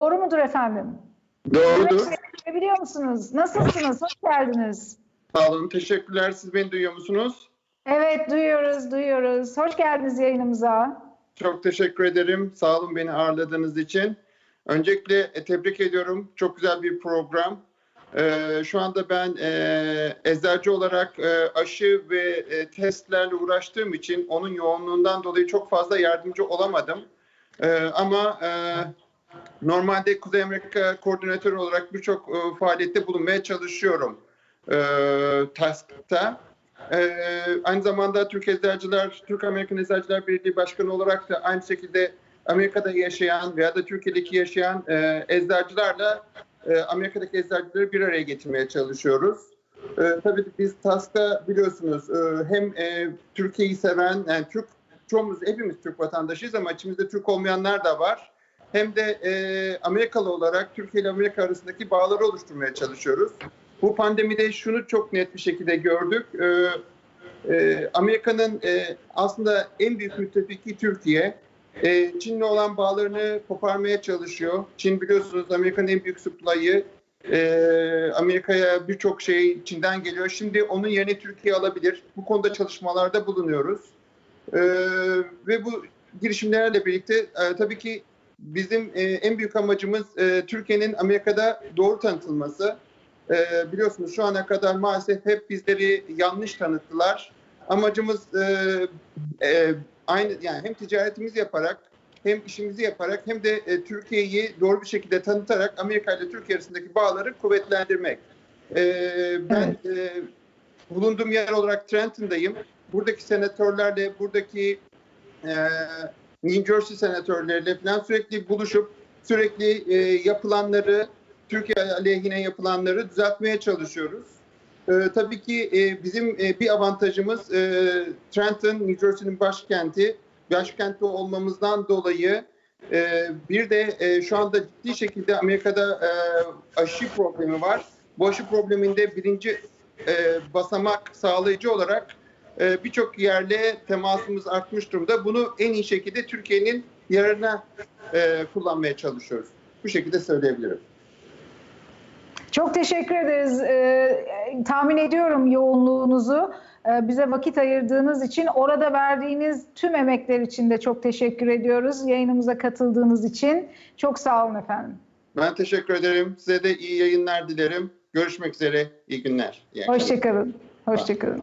Doğru mudur efendim? Doğrudur. Biliyor musunuz? Nasılsınız? Hoş geldiniz. Sağ olun. Teşekkürler. Siz beni duyuyor musunuz? Evet, duyuyoruz, duyuyoruz. Hoş geldiniz yayınımıza. Çok teşekkür ederim. Sağ olun beni ağırladığınız için. Öncelikle e, tebrik ediyorum. Çok güzel bir program. Ee, şu anda ben e, eczacı olarak e, aşı ve e, testlerle uğraştığım için onun yoğunluğundan dolayı çok fazla yardımcı olamadım. Ee, ama e, normalde Kuzey Amerika koordinatörü olarak birçok e, faaliyette bulunmaya çalışıyorum. E, TASK'ta. Ee, aynı zamanda Türk Eczacılar, Türk Amerikan Eczacılar Birliği Başkanı olarak da aynı şekilde Amerika'da yaşayan veya da Türkiye'deki yaşayan e, eczacılarla e, Amerika'daki eczacıları bir araya getirmeye çalışıyoruz. E, tabii biz TASK'ta biliyorsunuz e, hem e, Türkiye'yi seven, yani Türk çoğumuz hepimiz Türk vatandaşıyız ama içimizde Türk olmayanlar da var. Hem de e, Amerikalı olarak Türkiye ile Amerika arasındaki bağları oluşturmaya çalışıyoruz. Bu pandemide şunu çok net bir şekilde gördük. Ee, e, Amerika'nın e, aslında en büyük müttefiki Türkiye. E, Çin'le olan bağlarını koparmaya çalışıyor. Çin biliyorsunuz Amerika'nın en büyük supply'ı. E, Amerika'ya birçok şey Çin'den geliyor. Şimdi onun yerine Türkiye alabilir. Bu konuda çalışmalarda bulunuyoruz. E, ve bu girişimlerle birlikte e, tabii ki bizim e, en büyük amacımız e, Türkiye'nin Amerika'da doğru tanıtılması. Ee, biliyorsunuz şu ana kadar maalesef hep bizleri yanlış tanıttılar. Amacımız e, e, aynı yani hem ticaretimizi yaparak hem işimizi yaparak hem de e, Türkiye'yi doğru bir şekilde tanıtarak Amerika ile Türkiye arasındaki bağları kuvvetlendirmek. Ee, ben e, bulunduğum yer olarak Trenton'dayım. Buradaki senatörlerle, buradaki e, New Jersey senatörleriyle falan sürekli buluşup sürekli e, yapılanları Türkiye aleyhine yapılanları düzeltmeye çalışıyoruz. Ee, tabii ki e, bizim e, bir avantajımız e, Trenton, New Jersey'nin başkenti. Başkenti olmamızdan dolayı e, bir de e, şu anda ciddi şekilde Amerika'da e, aşı problemi var. Bu aşı probleminde birinci e, basamak sağlayıcı olarak e, birçok yerle temasımız artmış durumda. Bunu en iyi şekilde Türkiye'nin yararına e, kullanmaya çalışıyoruz. Bu şekilde söyleyebilirim. Çok teşekkür ederiz. Ee, tahmin ediyorum yoğunluğunuzu. Ee, bize vakit ayırdığınız için, orada verdiğiniz tüm emekler için de çok teşekkür ediyoruz. Yayınımıza katıldığınız için. Çok sağ olun efendim. Ben teşekkür ederim. Size de iyi yayınlar dilerim. Görüşmek üzere. İyi günler. İyi. Hoşçakalın. Hoşçakalın.